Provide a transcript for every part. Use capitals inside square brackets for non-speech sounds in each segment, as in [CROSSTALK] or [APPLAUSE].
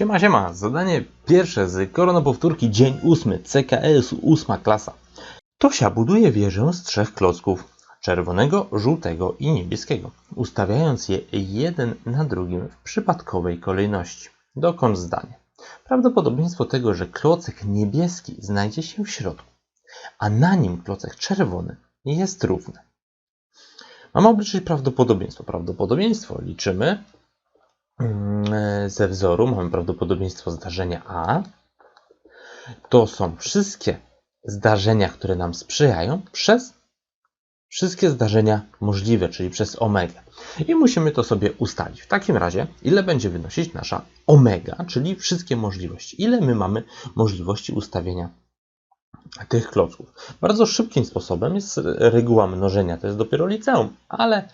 Siema, siema. Zadanie pierwsze z koronopowtórki dzień ósmy CKS ósma klasa. Tosia buduje wieżę z trzech klocków czerwonego, żółtego i niebieskiego, ustawiając je jeden na drugim w przypadkowej kolejności. Dokąd zdanie. Prawdopodobieństwo tego, że klocek niebieski znajdzie się w środku, a na nim klocek czerwony jest równe. Mamy obliczyć prawdopodobieństwo. Prawdopodobieństwo liczymy ze wzoru mamy prawdopodobieństwo zdarzenia A. To są wszystkie zdarzenia, które nam sprzyjają przez wszystkie zdarzenia możliwe, czyli przez omega. I musimy to sobie ustalić. W takim razie, ile będzie wynosić nasza omega, czyli wszystkie możliwości. Ile my mamy możliwości ustawienia tych klocków. Bardzo szybkim sposobem jest reguła mnożenia, to jest dopiero liceum, ale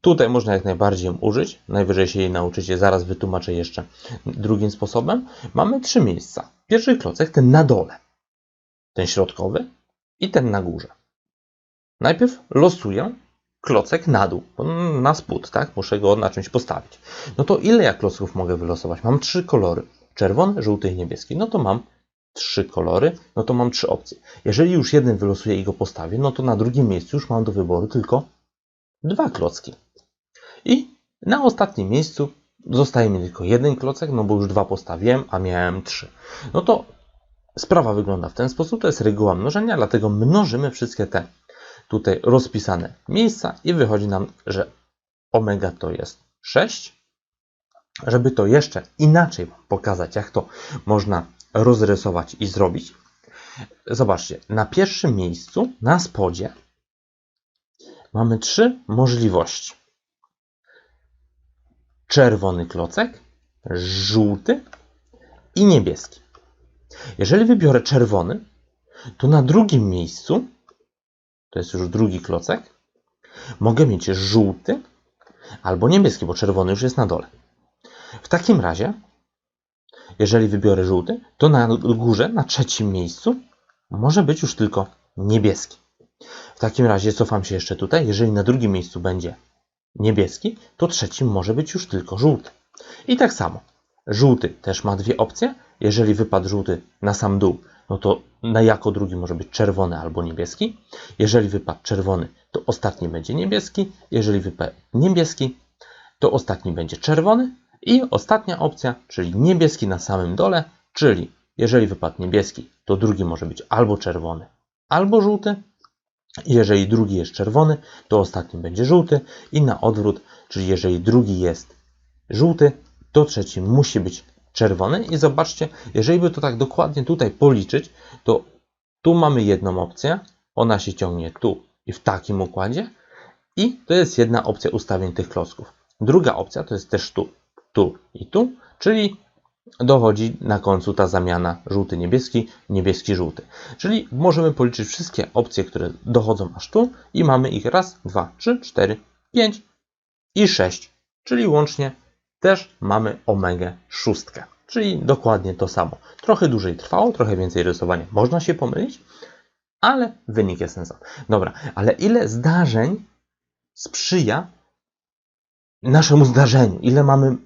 Tutaj można jak najbardziej użyć. Najwyżej się jej nauczycie. Zaraz wytłumaczę jeszcze drugim sposobem. Mamy trzy miejsca. Pierwszy klocek, ten na dole. Ten środkowy i ten na górze. Najpierw losuję klocek na dół, na spód, tak? Muszę go na czymś postawić. No to ile ja klocków mogę wylosować? Mam trzy kolory. Czerwony, żółty i niebieski. No to mam trzy kolory, no to mam trzy opcje. Jeżeli już jeden wylosuję i go postawię, no to na drugim miejscu już mam do wyboru tylko dwa klocki. I na ostatnim miejscu zostaje mi tylko jeden klocek, no bo już dwa postawiłem, a miałem trzy. No to sprawa wygląda w ten sposób, to jest reguła mnożenia, dlatego mnożymy wszystkie te tutaj rozpisane miejsca i wychodzi nam, że omega to jest 6. Żeby to jeszcze inaczej pokazać, jak to można rozrysować i zrobić, zobaczcie, na pierwszym miejscu, na spodzie, mamy trzy możliwości czerwony klocek, żółty i niebieski. Jeżeli wybiorę czerwony, to na drugim miejscu, to jest już drugi klocek, mogę mieć żółty albo niebieski, bo czerwony już jest na dole. W takim razie, jeżeli wybiorę żółty, to na górze, na trzecim miejscu, może być już tylko niebieski. W takim razie cofam się jeszcze tutaj. Jeżeli na drugim miejscu będzie niebieski, to trzecim może być już tylko żółty. I tak samo. Żółty też ma dwie opcje. Jeżeli wypadł żółty na sam dół, no to na jako drugi może być czerwony albo niebieski. Jeżeli wypadł czerwony, to ostatni będzie niebieski. Jeżeli wypadł niebieski, to ostatni będzie czerwony. I ostatnia opcja, czyli niebieski na samym dole, czyli jeżeli wypadł niebieski, to drugi może być albo czerwony, albo żółty. Jeżeli drugi jest czerwony, to ostatni będzie żółty i na odwrót, czyli jeżeli drugi jest żółty, to trzeci musi być czerwony. I zobaczcie, jeżeli by to tak dokładnie tutaj policzyć, to tu mamy jedną opcję, ona się ciągnie tu i w takim układzie i to jest jedna opcja ustawień tych klocków. Druga opcja to jest też tu, tu i tu, czyli dochodzi na końcu ta zamiana żółty-niebieski, niebieski-żółty. Czyli możemy policzyć wszystkie opcje, które dochodzą aż tu i mamy ich raz, dwa, trzy, cztery, pięć i sześć. Czyli łącznie też mamy omegę szóstkę. Czyli dokładnie to samo. Trochę dłużej trwało, trochę więcej rysowania. Można się pomylić, ale wynik jest ten sam. Dobra, ale ile zdarzeń sprzyja naszemu zdarzeniu? Ile mamy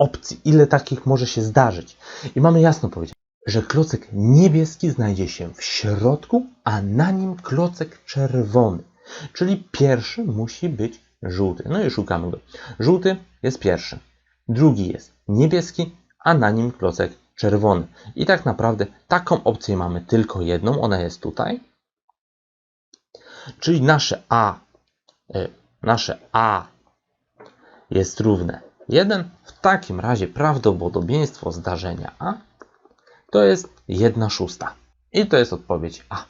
opcji, ile takich może się zdarzyć. I mamy jasno powiedzieć, że klocek niebieski znajdzie się w środku, a na nim klocek czerwony. Czyli pierwszy musi być żółty. No i szukamy go. Żółty jest pierwszy. Drugi jest niebieski, a na nim klocek czerwony. I tak naprawdę taką opcję mamy tylko jedną. Ona jest tutaj. Czyli nasze A, y, nasze A jest równe 1. W takim razie prawdopodobieństwo zdarzenia A to jest 1 szósta. I to jest odpowiedź A.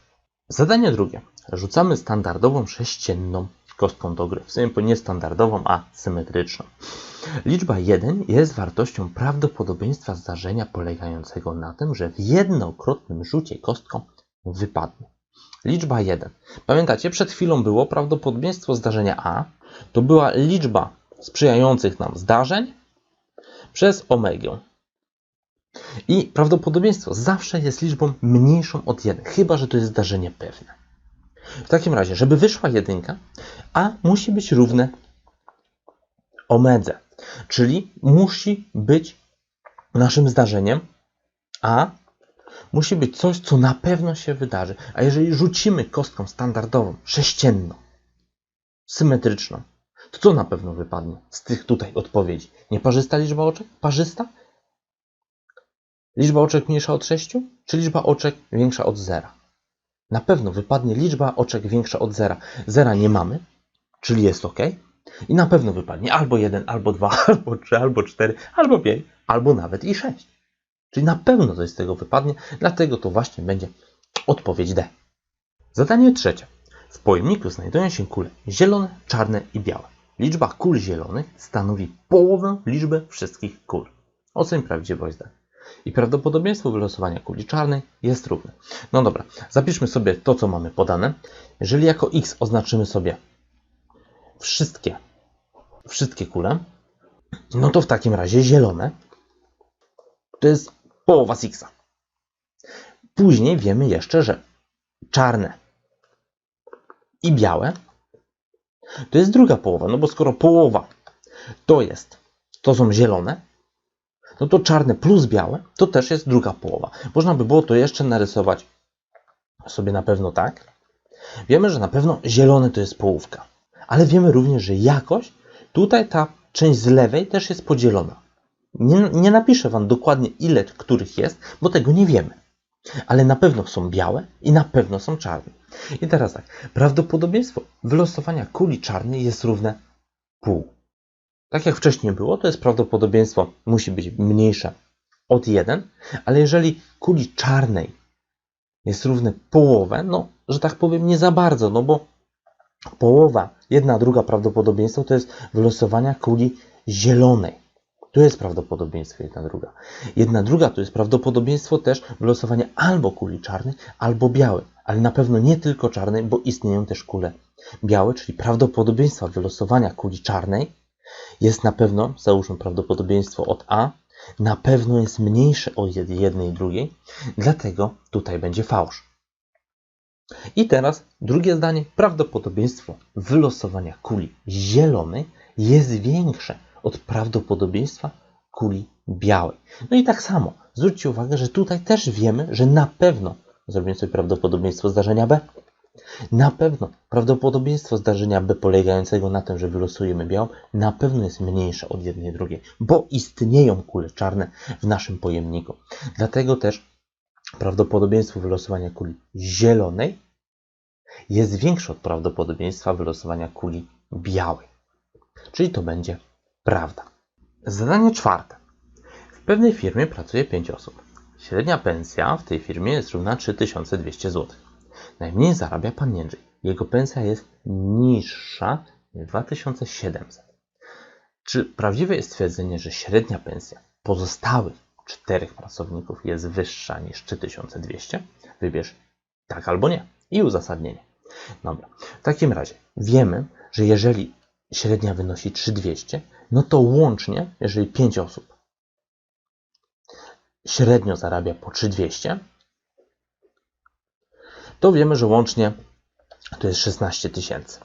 Zadanie drugie. Rzucamy standardową sześcienną kostką do gry. W sumie nie standardową, a symetryczną. Liczba 1 jest wartością prawdopodobieństwa zdarzenia polegającego na tym, że w jednokrotnym rzucie kostką wypadnie. Liczba 1. Pamiętacie, przed chwilą było prawdopodobieństwo zdarzenia A. To była liczba sprzyjających nam zdarzeń przez omegę. I prawdopodobieństwo zawsze jest liczbą mniejszą od 1, chyba że to jest zdarzenie pewne. W takim razie, żeby wyszła jedynka, a musi być równe omedze, czyli musi być naszym zdarzeniem, a musi być coś, co na pewno się wydarzy. A jeżeli rzucimy kostką standardową, sześcienną, symetryczną, to co na pewno wypadnie z tych tutaj odpowiedzi? Nieparzysta liczba oczek? Parzysta? Liczba oczek mniejsza od 6? Czy liczba oczek większa od zera? Na pewno wypadnie liczba oczek większa od zera. Zera nie mamy, czyli jest ok. I na pewno wypadnie albo 1, albo 2, [LAUGHS] albo 3, albo 4, albo 5, albo nawet i 6. Czyli na pewno coś z tego wypadnie, dlatego to właśnie będzie odpowiedź D. Zadanie trzecie. W pojemniku znajdują się kule zielone, czarne i białe. Liczba kul zielonych stanowi połowę liczby wszystkich kul. Oceń prawdziwość D. I prawdopodobieństwo wylosowania kuli czarnej jest równe. No dobra, zapiszmy sobie to, co mamy podane. Jeżeli jako x oznaczymy sobie wszystkie, wszystkie kule, no to w takim razie zielone to jest połowa z x. Później wiemy jeszcze, że czarne i białe to jest druga połowa, no bo skoro połowa to jest, to są zielone, no to czarne plus białe to też jest druga połowa. Można by było to jeszcze narysować sobie na pewno tak. Wiemy, że na pewno zielone to jest połówka, ale wiemy również, że jakoś tutaj ta część z lewej też jest podzielona. Nie, nie napiszę Wam dokładnie ile których jest, bo tego nie wiemy. Ale na pewno są białe i na pewno są czarne. I teraz tak, prawdopodobieństwo wylosowania kuli czarnej jest równe pół. Tak jak wcześniej było, to jest prawdopodobieństwo musi być mniejsze od 1, ale jeżeli kuli czarnej jest równe połowę, no, że tak powiem, nie za bardzo, no bo połowa, jedna druga prawdopodobieństwo to jest wylosowania kuli zielonej. To jest prawdopodobieństwo jedna druga. Jedna druga to jest prawdopodobieństwo też wylosowania albo kuli czarnej, albo białej, ale na pewno nie tylko czarnej, bo istnieją też kule białe, czyli prawdopodobieństwo wylosowania kuli czarnej jest na pewno, załóżmy prawdopodobieństwo od A, na pewno jest mniejsze od jednej i drugiej, dlatego tutaj będzie fałsz. I teraz drugie zdanie. Prawdopodobieństwo wylosowania kuli zielonej jest większe od prawdopodobieństwa kuli białej. No i tak samo, zwróćcie uwagę, że tutaj też wiemy, że na pewno, zrobimy sobie prawdopodobieństwo zdarzenia B, na pewno prawdopodobieństwo zdarzenia B polegającego na tym, że wylosujemy białą, na pewno jest mniejsze od jednej drugiej, bo istnieją kule czarne w naszym pojemniku. Dlatego też prawdopodobieństwo wylosowania kuli zielonej jest większe od prawdopodobieństwa wylosowania kuli białej. Czyli to będzie prawda. Zadanie czwarte. W pewnej firmie pracuje 5 osób. Średnia pensja w tej firmie jest równa 3200 zł. Najmniej zarabia pan Jędrzej. Jego pensja jest niższa niż 2700. Czy prawdziwe jest stwierdzenie, że średnia pensja pozostałych czterech pracowników jest wyższa niż 3200? Wybierz tak albo nie i uzasadnienie. Dobra. W takim razie wiemy, że jeżeli średnia wynosi 3200, no to łącznie, jeżeli 5 osób średnio zarabia po 3200, to wiemy, że łącznie to jest 16 tysięcy.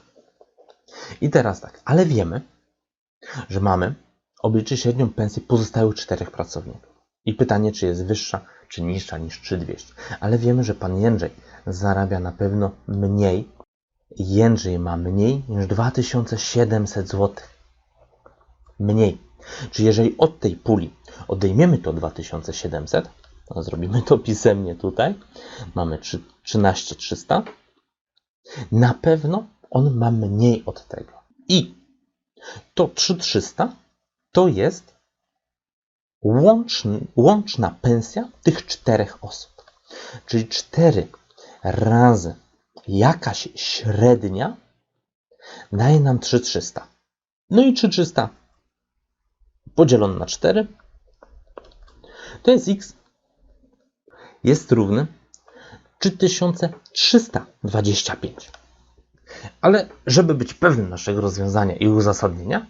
I teraz tak, ale wiemy, że mamy obliczyć średnią pensję pozostałych czterech pracowników. I pytanie, czy jest wyższa, czy niższa niż 3200. Ale wiemy, że pan Jędrzej zarabia na pewno mniej. Jędrzej ma mniej niż 2700 zł. Mniej. Czyli jeżeli od tej puli odejmiemy to 2700, to zrobimy to pisemnie tutaj, mamy 13300, na pewno on ma mniej od tego. I to 3300 to jest łączny, łączna pensja tych czterech osób. Czyli 4 razy jakaś średnia daje nam 3300. No i 3300 podzielone na 4 to jest x jest równy 3325. Ale żeby być pewnym naszego rozwiązania i uzasadnienia,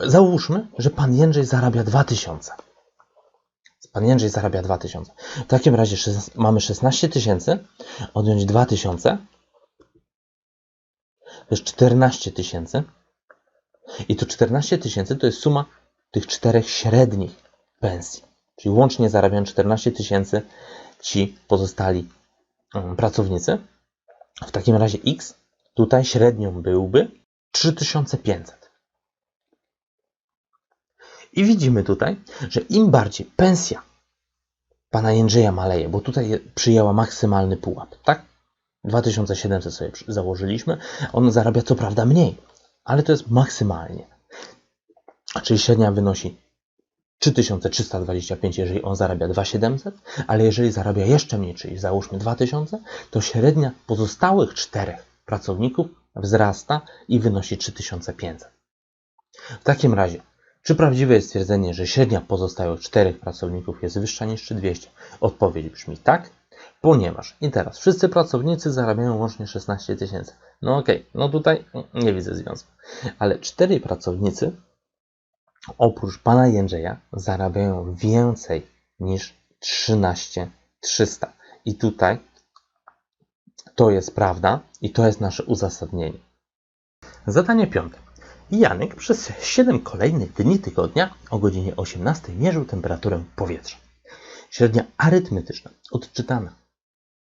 załóżmy, że pan Jędrzej zarabia 2000. Pan Jędrzej zarabia 2000. W takim razie mamy 16 tysięcy, odjąć 2000, to jest 14 tysięcy. I to 14 tysięcy to jest suma tych czterech średnich pensji. Czyli łącznie zarabiają 14 tysięcy ci pozostali mm, pracownicy. W takim razie X tutaj średnią byłby 3500. I widzimy tutaj, że im bardziej pensja pana Jędrzeja maleje, bo tutaj przyjęła maksymalny pułap, tak? 2700 sobie założyliśmy. On zarabia co prawda mniej, ale to jest maksymalnie. Czyli średnia wynosi 3325, jeżeli on zarabia 2700, ale jeżeli zarabia jeszcze mniej, czyli załóżmy 2000, to średnia pozostałych czterech pracowników wzrasta i wynosi 3500. W takim razie, czy prawdziwe jest stwierdzenie, że średnia pozostałych czterech pracowników jest wyższa niż 3200? Odpowiedź brzmi tak, ponieważ i teraz wszyscy pracownicy zarabiają łącznie 16 tysięcy. No okej, no tutaj nie widzę związku. Ale cztery pracownicy oprócz pana Jędrzeja zarabiają więcej niż 13 300. I tutaj to jest prawda i to jest nasze uzasadnienie. Zadanie piąte. Janek przez 7 kolejnych dni tygodnia o godzinie 18 mierzył temperaturę powietrza. Średnia arytmetyczna odczytana,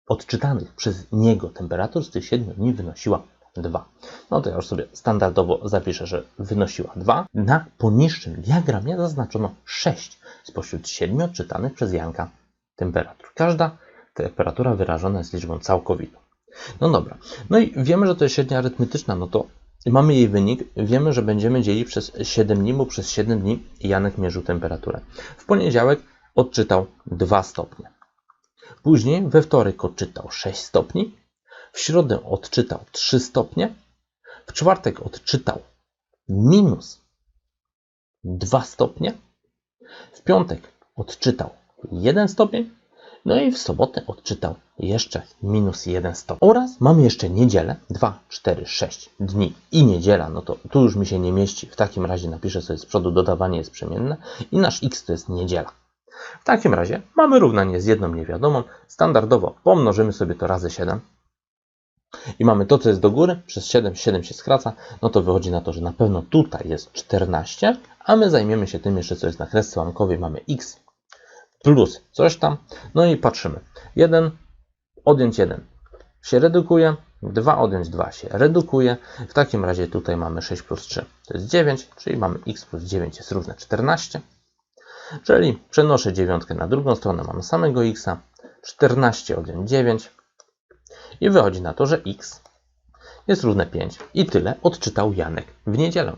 odczytanych przez niego temperatur z tych 7 dni wynosiła 2. No to ja już sobie standardowo zapiszę, że wynosiła 2. Na poniższym diagramie zaznaczono 6 spośród 7 odczytanych przez Janka temperatur. Każda temperatura wyrażona jest liczbą całkowitą. No dobra. No i wiemy, że to jest średnia arytmetyczna, no to mamy jej wynik. Wiemy, że będziemy dzielić przez 7 dni, bo przez 7 dni Janek mierzył temperaturę. W poniedziałek odczytał 2 stopnie. Później we wtorek odczytał 6 stopni, w środę odczytał 3 stopnie, w czwartek odczytał minus 2 stopnie, w piątek odczytał 1 stopień, no i w sobotę odczytał jeszcze minus 1 stopień. Oraz mamy jeszcze niedzielę, 2, 4, 6 dni i niedziela, no to tu już mi się nie mieści, w takim razie napiszę sobie z przodu dodawanie jest przemienne i nasz x to jest niedziela. W takim razie mamy równanie z jedną niewiadomą, standardowo pomnożymy sobie to razy 7 i mamy to, co jest do góry, przez 7, 7 się skraca, no to wychodzi na to, że na pewno tutaj jest 14, a my zajmiemy się tym jeszcze, co jest na kresce łamkowej, mamy x plus coś tam, no i patrzymy. 1 odjąć 1 się redukuje, 2 odjąć 2 się redukuje, w takim razie tutaj mamy 6 plus 3, to jest 9, czyli mamy x plus 9 jest równe 14, czyli przenoszę dziewiątkę na drugą stronę, mamy samego x, 14 odjąć 9, i wychodzi na to, że x jest równe 5. I tyle odczytał Janek w niedzielę.